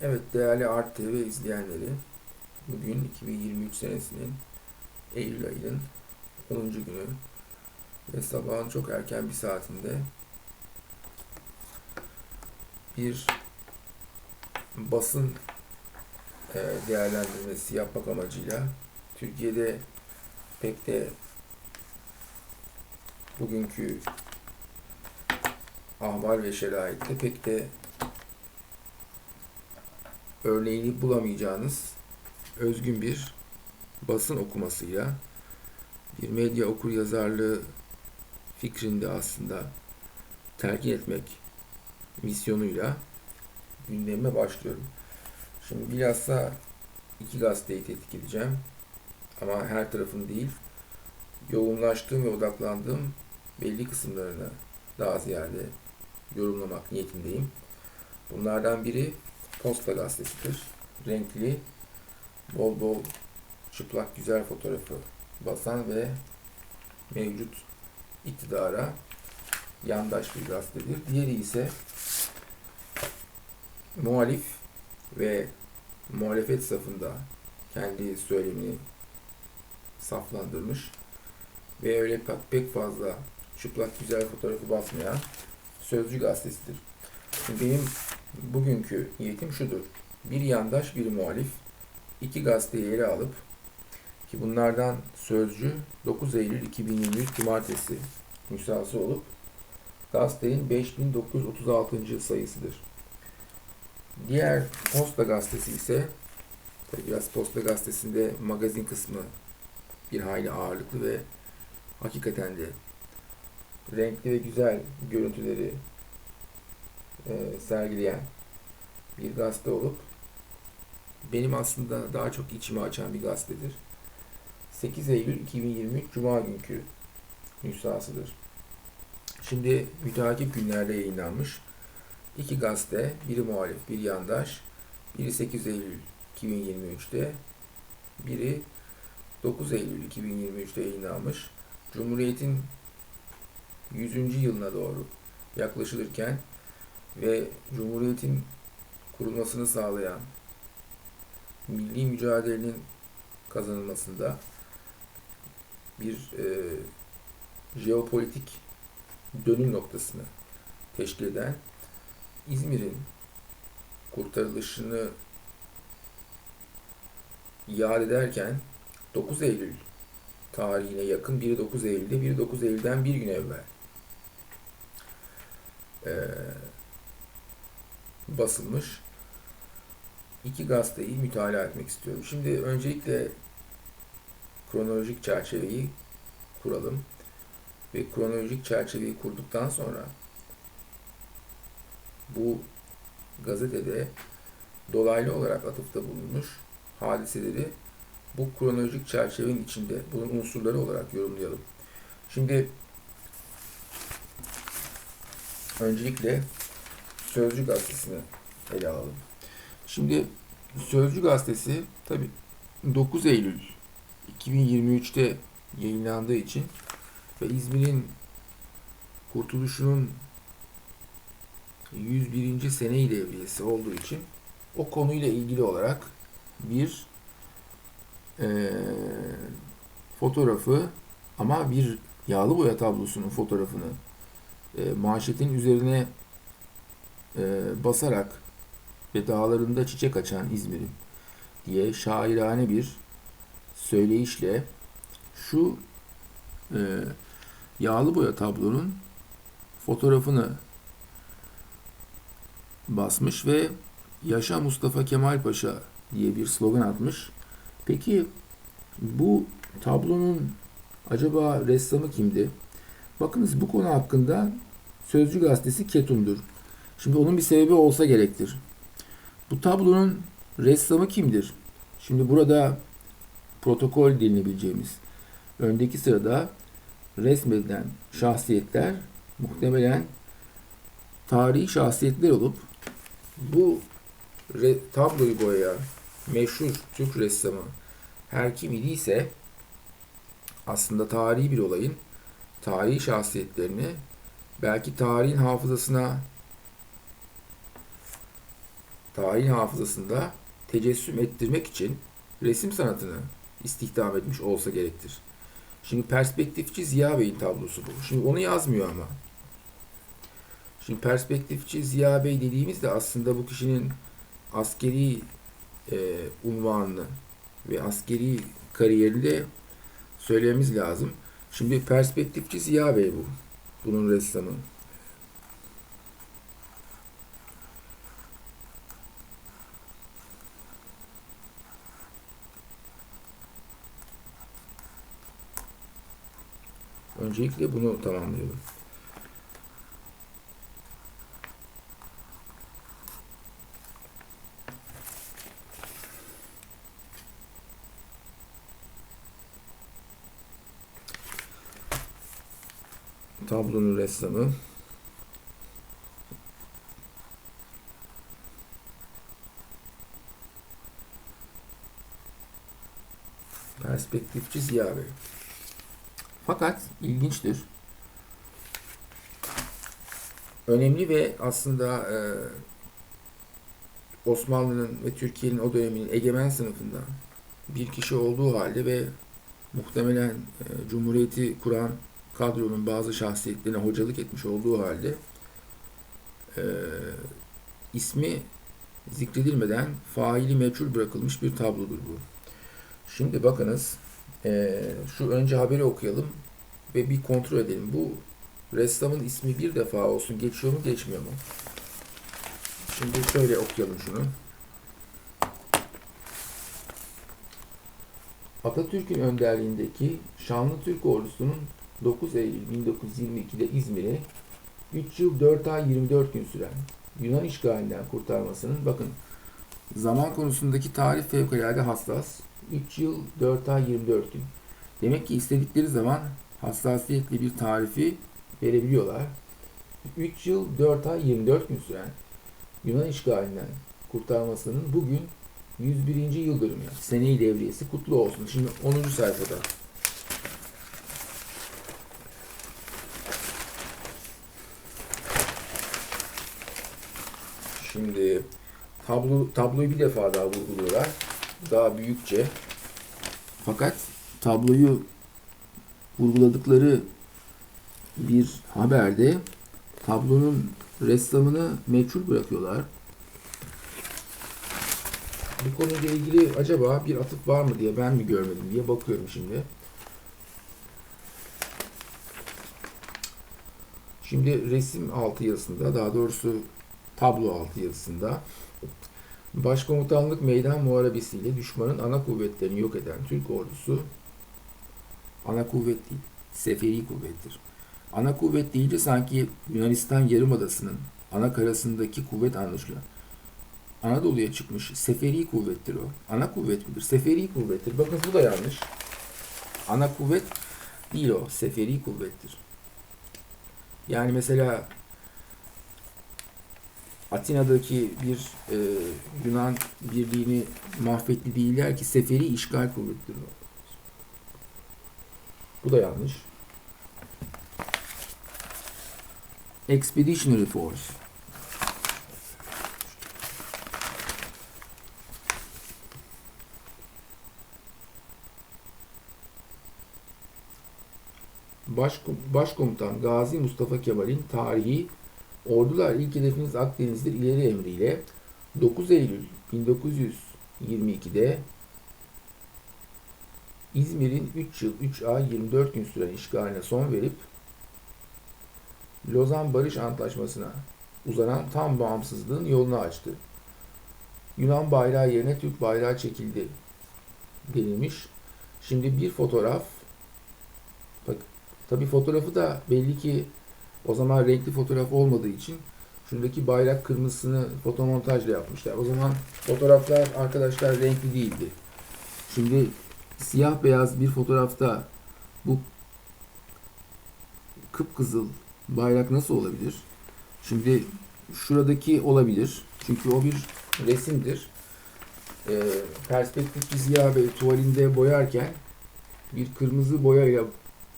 Evet değerli Art TV izleyenleri, bugün 2023 senesinin Eylül ayının 10. günü ve sabahın çok erken bir saatinde bir basın e, değerlendirmesi yapmak amacıyla Türkiye'de pek de bugünkü ahval ve şeraitte pek de örneğini bulamayacağınız özgün bir basın okumasıyla bir medya okur yazarlığı fikrinde aslında terkin etmek misyonuyla gündeme başlıyorum. Şimdi bilhassa iki gazeteyi tetkik edeceğim. Ama her tarafın değil, yoğunlaştığım ve odaklandığım belli kısımlarını daha ziyade yorumlamak niyetindeyim. Bunlardan biri Posta gazetesidir. Renkli, bol bol çıplak güzel fotoğrafı basan ve mevcut iktidara yandaş bir gazetedir. Diğeri ise muhalif ve muhalefet safında kendi söylemini saflandırmış ve öyle pek fazla çıplak güzel fotoğrafı basmayan Sözcü gazetesidir. Benim bugünkü niyetim şudur. Bir yandaş, bir muhalif. iki gazeteyi ele alıp ki bunlardan Sözcü 9 Eylül 2023 Cumartesi nüshası olup gazetenin 5936. sayısıdır. Diğer Posta Gazetesi ise tabi biraz Posta Gazetesi'nde magazin kısmı bir hayli ağırlıklı ve hakikaten de renkli ve güzel görüntüleri e, sergileyen bir gazete olup benim aslında daha çok içimi açan bir gazetedir. 8 Eylül 2023 Cuma günkü nüshasıdır. Şimdi müteakip günlerde yayınlanmış iki gazete, biri muhalif, biri yandaş, biri 8 Eylül 2023'te, biri 9 Eylül 2023'te yayınlanmış. Cumhuriyet'in 100. yılına doğru yaklaşılırken ve Cumhuriyet'in kurulmasını sağlayan milli mücadelenin kazanılmasında bir e, jeopolitik dönüm noktasını teşkil eden İzmir'in kurtarılışını yad ederken 9 Eylül tarihine yakın, biri 9 Eylül'de, biri 9 Eylül'den bir gün evvel e, basılmış iki gazeteyi mütalaa etmek istiyorum. Şimdi öncelikle kronolojik çerçeveyi kuralım ve kronolojik çerçeveyi kurduktan sonra bu gazetede dolaylı olarak atıfta bulunmuş hadiseleri bu kronolojik çerçevenin içinde bunun unsurları olarak yorumlayalım. Şimdi öncelikle Sözcü gazetesini ele alalım. Şimdi Sözcü gazetesi tabi 9 Eylül 2023'te yayınlandığı için ve İzmir'in kurtuluşunun 101. seneyi devriyesi olduğu için o konuyla ilgili olarak bir e, fotoğrafı ama bir yağlı boya tablosunun fotoğrafını e, manşetin üzerine e, basarak ve dağlarında çiçek açan İzmir'in diye şairane bir söyleyişle şu e, yağlı boya tablonun fotoğrafını basmış ve Yaşa Mustafa Kemal Paşa diye bir slogan atmış. Peki bu tablonun acaba ressamı kimdi? Bakınız bu konu hakkında Sözcü gazetesi ketumdur. Şimdi onun bir sebebi olsa gerektir. Bu tablonun ressamı kimdir? Şimdi burada protokol denilebileceğimiz öndeki sırada resmedilen şahsiyetler muhtemelen tarihi şahsiyetler olup bu tabloyu boyayan meşhur Türk ressamı her kim idiyse aslında tarihi bir olayın tarihi şahsiyetlerini belki tarihin hafızasına tarihin hafızasında tecessüm ettirmek için resim sanatını istihdam etmiş olsa gerektir. Şimdi perspektifçi Ziya Bey'in tablosu bu. Şimdi onu yazmıyor ama. Şimdi perspektifçi Ziya Bey dediğimizde aslında bu kişinin askeri e, unvanını ve askeri kariyerini de söylememiz lazım. Şimdi perspektifçi Ziya Bey bu. Bunun ressamı. Öncelikle bunu tamamlayalım. Tablonun ressamı perspektifçi Ziya Bey. Fakat ilginçtir. Önemli ve aslında e, Osmanlı'nın ve Türkiye'nin o döneminin egemen sınıfından bir kişi olduğu halde ve muhtemelen e, Cumhuriyeti kuran kadronun bazı şahsiyetlerine hocalık etmiş olduğu halde e, ismi zikredilmeden faili meçhul bırakılmış bir tablodur bu. Şimdi bakınız e, şu önce haberi okuyalım ve bir kontrol edelim. Bu ressamın ismi bir defa olsun geçiyor mu geçmiyor mu? Şimdi şöyle okuyalım şunu. Atatürk'ün önderliğindeki şanlı Türk ordusunun 9 Eylül 1922'de İzmir'e 3 yıl 4 ay 24 gün süren Yunan işgalinden kurtarmasının bakın zaman konusundaki tarih fevkalade hassas. 3 yıl 4 ay 24 gün. Demek ki istedikleri zaman hassasiyetli bir tarifi verebiliyorlar. 3 yıl 4 ay 24 gün süren Yunan işgalinden kurtarmasının bugün 101. yıl dönümü. Seneyi devriyesi kutlu olsun. Şimdi 10. sayfada. Şimdi tablo tabloyu bir defa daha vurguluyorlar. Daha büyükçe. Fakat tabloyu vurguladıkları bir haberde tablonun ressamını meçhul bırakıyorlar. Bu konuyla ilgili acaba bir atıf var mı diye ben mi görmedim diye bakıyorum şimdi. Şimdi resim altı yazısında daha doğrusu tablo altı yazısında Başkomutanlık meydan muharebesiyle düşmanın ana kuvvetlerini yok eden Türk ordusu ana kuvvet değil, seferi kuvvettir. Ana kuvvet deyince sanki Yunanistan Yarımadası'nın ana karasındaki kuvvet anlaşılıyor. Anadolu'ya çıkmış seferi kuvvettir o. Ana kuvvet midir? Seferi kuvvettir. Bakın bu da yanlış. Ana kuvvet değil o. Seferi kuvvettir. Yani mesela Atina'daki bir e, Yunan birliğini mahvetti değiller ki seferi işgal kuvvettir o. Bu da yanlış. Expeditionary Force. Başkom Başkomutan Gazi Mustafa Kemal'in tarihi Ordular ilk hedefiniz Akdeniz'dir ileri emriyle 9 Eylül 1922'de İzmir'in 3 yıl 3 ay 24 gün süren işgaline son verip Lozan Barış Antlaşması'na uzanan tam bağımsızlığın yolunu açtı. Yunan bayrağı yerine Türk bayrağı çekildi denilmiş. Şimdi bir fotoğraf bak tabi fotoğrafı da belli ki o zaman renkli fotoğraf olmadığı için şuradaki bayrak kırmızısını fotomontajla yapmışlar. O zaman fotoğraflar arkadaşlar renkli değildi. Şimdi siyah beyaz bir fotoğrafta bu kıpkızıl bayrak nasıl olabilir? Şimdi şuradaki olabilir. Çünkü o bir resimdir. Ee, perspektifçi Ziya Bey tuvalinde boyarken bir kırmızı boyayla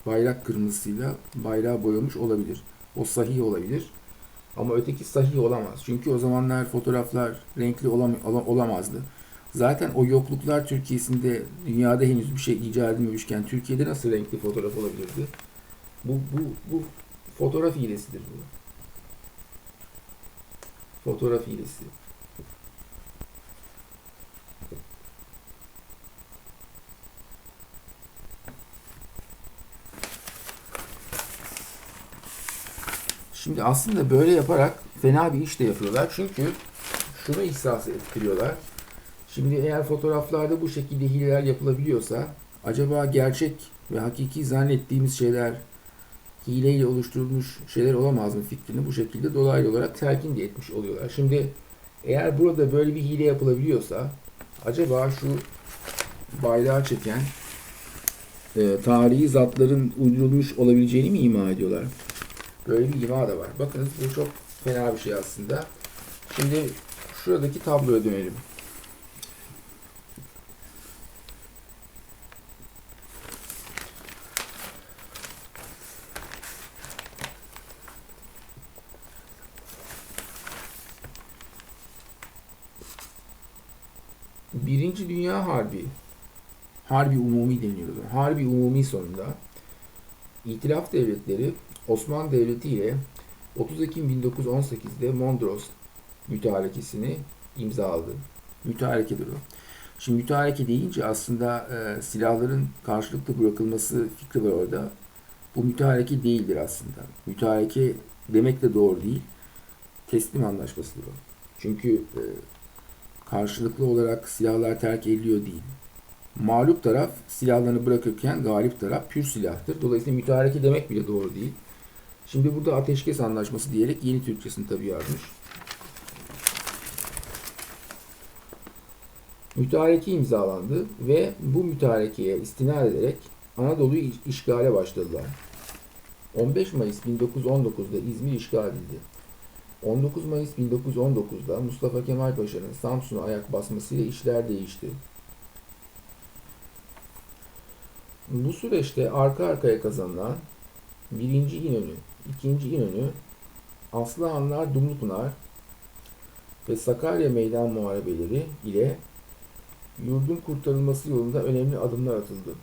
bayrak kırmızısıyla bayrağı boyamış olabilir. O sahih olabilir. Ama öteki sahih olamaz. Çünkü o zamanlar fotoğraflar renkli olam- ola- olamazdı. Zaten o yokluklar Türkiye'sinde dünyada henüz bir şey icat edilmemişken Türkiye'de nasıl renkli fotoğraf olabilirdi? Bu, bu, bu fotoğraf hilesidir bu. Fotoğraf hilesi. Şimdi aslında böyle yaparak fena bir iş de yapıyorlar. Çünkü şunu ihsas ettiriyorlar. Şimdi eğer fotoğraflarda bu şekilde hileler yapılabiliyorsa acaba gerçek ve hakiki zannettiğimiz şeyler hileyle oluşturulmuş şeyler olamaz mı fikrini bu şekilde dolaylı olarak telkin de etmiş oluyorlar. Şimdi eğer burada böyle bir hile yapılabiliyorsa acaba şu bayrağı çeken e, tarihi zatların uydurulmuş olabileceğini mi ima ediyorlar? Böyle bir ima da var. Bakınız bu çok fena bir şey aslında. Şimdi şuradaki tabloya dönelim. Birinci Dünya Harbi, Harbi Umumi deniyordu. Harbi Umumi sonunda İtilaf devletleri Osmanlı Devleti ile 30 Ekim 1918'de Mondros mütarekesini imzaladı. Mütarekedir o. Şimdi mütareke deyince aslında e, silahların karşılıklı bırakılması fikri var orada. Bu mütareke değildir aslında. Mütareke demek de doğru değil. Teslim anlaşmasıdır o. Çünkü e, karşılıklı olarak silahlar terk ediliyor değil. Mağlup taraf silahlarını bırakırken galip taraf pür silahtır. Dolayısıyla mütareke demek bile doğru değil. Şimdi burada ateşkes anlaşması diyerek yeni Türkçesini tabii yazmış. Mütareke imzalandı ve bu mütarekeye istinad ederek Anadolu'yu işgale başladılar. 15 Mayıs 1919'da İzmir işgal edildi. 19 Mayıs 1919'da Mustafa Kemal Paşa'nın Samsun'a ayak basmasıyla işler değişti. Bu süreçte arka arkaya kazanılan 1. İnönü, 2. İnönü, Aslıhanlar Dumlupınar ve Sakarya Meydan Muharebeleri ile yurdun kurtarılması yolunda önemli adımlar atıldı.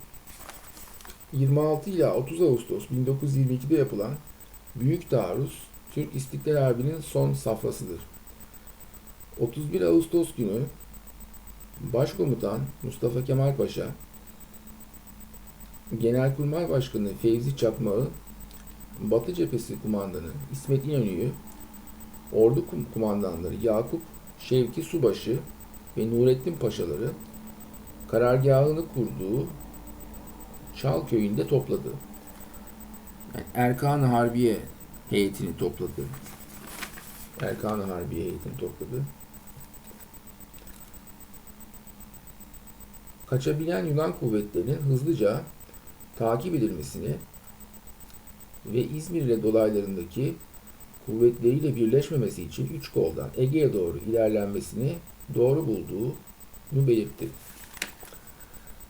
26 ila 30 Ağustos 1922'de yapılan Büyük Taarruz, Türk İstiklal Harbi'nin son safhasıdır. 31 Ağustos günü Başkomutan Mustafa Kemal Paşa, Genelkurmay Başkanı Fevzi Çakmağı, Batı Cephesi Kumandanı İsmet İnönü'yü, Ordu Kumandanları Yakup Şevki Subaşı ve Nurettin Paşaları karargahını kurduğu Çal köyünde topladı. Yani Erkan-ı Harbiye heyetini topladı. Erkan-ı Harbiye heyetini topladı. Kaçabilen Yunan kuvvetlerinin hızlıca takip edilmesini ve İzmir ile dolaylarındaki kuvvetleriyle birleşmemesi için üç koldan Ege'ye doğru ilerlenmesini doğru bulduğunu belirtti.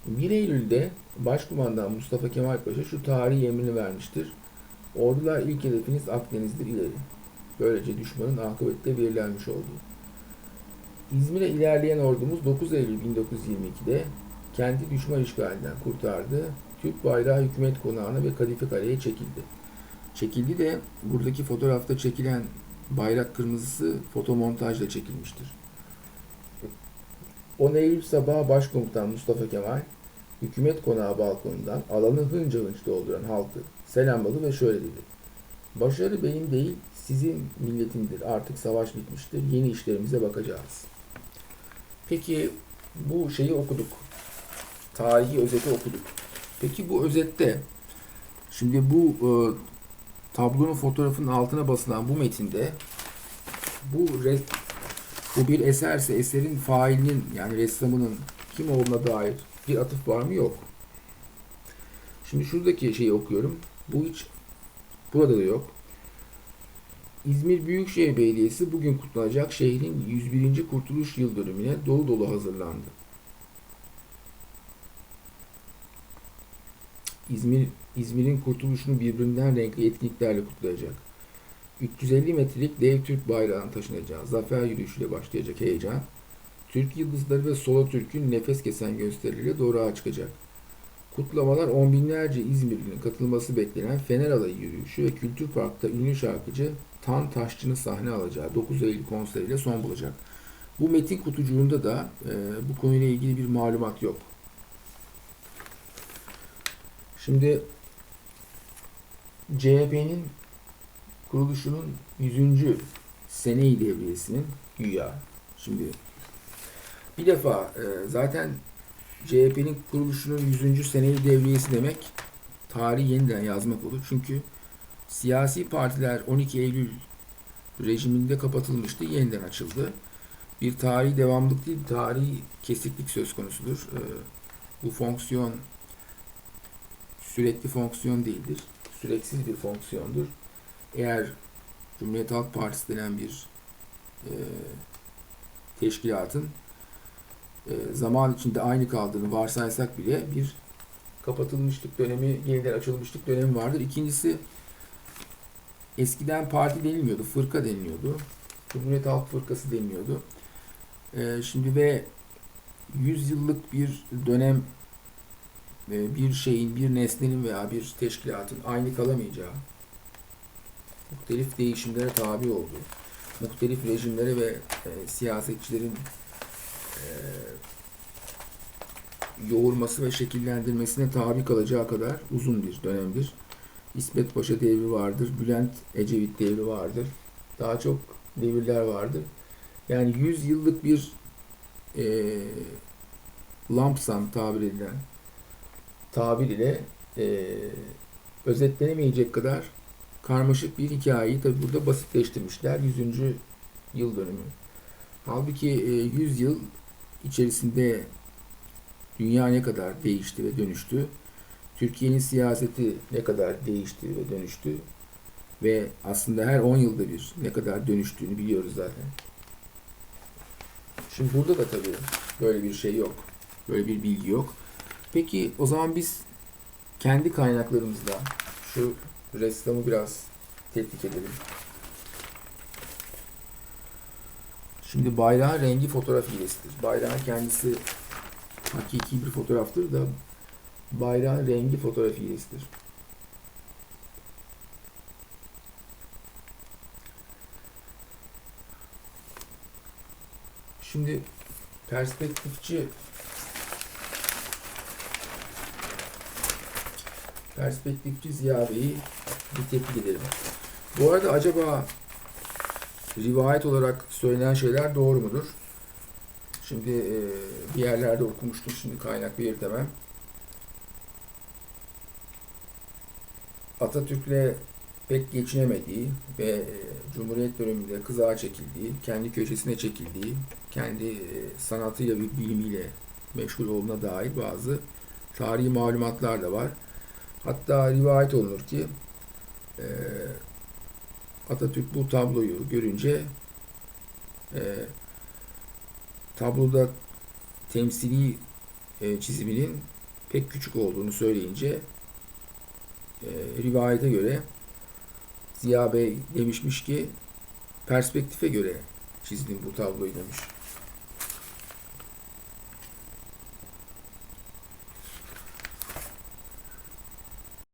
1 Eylül'de Başkumandan Mustafa Kemal Paşa şu tarihi emrini vermiştir. Ordular ilk hedefiniz Akdeniz'dir ileri. Böylece düşmanın akıbette belirlenmiş oldu. İzmir'e ilerleyen ordumuz 9 Eylül 1922'de kendi düşman işgalinden kurtardı. Türk bayrağı hükümet konağına ve Kadife Kale'ye çekildi. Çekildi de buradaki fotoğrafta çekilen bayrak kırmızısı fotomontajla çekilmiştir. 10 Eylül sabahı Başkomutan Mustafa Kemal hükümet konağı balkonundan alanı hınca hınç dolduran halkı selamladı ve şöyle dedi. Başarı benim değil, sizin milletindir. Artık savaş bitmiştir. Yeni işlerimize bakacağız. Peki bu şeyi okuduk. Tarihi özeti okuduk. Peki bu özette şimdi bu e, tablonun fotoğrafının altına basılan bu metinde bu res, bu bir eserse eserin failinin yani ressamının kim olduğuna dair bir atıf var mı? Yok. Şimdi şuradaki şeyi okuyorum. Bu hiç burada da yok. İzmir Büyükşehir Belediyesi bugün kutlanacak şehrin 101. Kurtuluş Yıl dönümüne dolu dolu hazırlandı. İzmir İzmir'in kurtuluşunu birbirinden renkli etkinliklerle kutlayacak. 350 metrelik dev Türk bayrağının taşınacağı zafer yürüyüşüyle başlayacak heyecan, Türk yıldızları ve Solo Türk'ün nefes kesen gösterileri doğruğa çıkacak. Kutlamalar on binlerce İzmirli'nin katılması beklenen Fener Alayı yürüyüşü ve Kültür Park'ta ünlü şarkıcı Tan Taşçı'nın sahne alacağı 9 Eylül konseriyle son bulacak. Bu metin kutucuğunda da e, bu konuyla ilgili bir malumat yok. Şimdi CHP'nin kuruluşunun 100. seneyi devriyesinin güya. Şimdi bir defa e, zaten CHP'nin kuruluşunun 100. seneyi devriyesi demek tarihi yeniden yazmak olur. Çünkü siyasi partiler 12 Eylül rejiminde kapatılmıştı, yeniden açıldı. Bir tarihi devamlık değil, tarihi kesiklik söz konusudur. E, bu fonksiyon sürekli fonksiyon değildir. Süreksiz bir fonksiyondur. Eğer Cumhuriyet Halk Partisi denen bir e, teşkilatın e, zaman içinde aynı kaldığını varsaysak bile bir kapatılmışlık dönemi, yeniden açılmışlık dönemi vardır. İkincisi eskiden parti denilmiyordu, fırka deniliyordu. Cumhuriyet Halk Fırkası deniliyordu. E, şimdi ve 100 yıllık bir dönem bir şeyin, bir nesnenin veya bir teşkilatın aynı kalamayacağı, muhtelif değişimlere tabi olduğu, muhtelif rejimlere ve e, siyasetçilerin e, yoğurması ve şekillendirmesine tabi kalacağı kadar uzun bir dönemdir. İsmet Paşa devri vardır, Bülent Ecevit devri vardır. Daha çok devirler vardır. Yani 100 yıllık bir e, lampsam tabir edilen tabir ile e, özetlenemeyecek kadar karmaşık bir hikayeyi tabi burada basitleştirmişler 100. yıl dönümü. Halbuki e, 100 yıl içerisinde dünya ne kadar değişti ve dönüştü. Türkiye'nin siyaseti ne kadar değişti ve dönüştü. Ve aslında her 10 yılda bir ne kadar dönüştüğünü biliyoruz zaten. Şimdi burada da tabii böyle bir şey yok. Böyle bir bilgi yok. Peki o zaman biz kendi kaynaklarımızda şu ressamı biraz tetkik edelim. Şimdi bayrağın rengi fotoğraf hilesidir. Bayrağın kendisi hakiki bir fotoğraftır da bayrağın rengi fotoğraf hilesidir. Şimdi perspektifçi perspektifçi Ziya Bey'i bir tepki edelim. Bu arada acaba rivayet olarak söylenen şeyler doğru mudur? Şimdi e, bir yerlerde okumuştum, şimdi kaynak belirtemem. Atatürk'le pek geçinemediği ve e, Cumhuriyet döneminde kızağa çekildiği, kendi köşesine çekildiği, kendi e, sanatıyla ve bilimiyle meşgul olduğuna dair bazı tarihi malumatlar da var. Hatta rivayet olunur ki e, Atatürk bu tabloyu görünce e, tabloda temsili e, çiziminin pek küçük olduğunu söyleyince e, rivayete göre Ziya Bey demişmiş ki perspektife göre çizdim bu tabloyu demiş.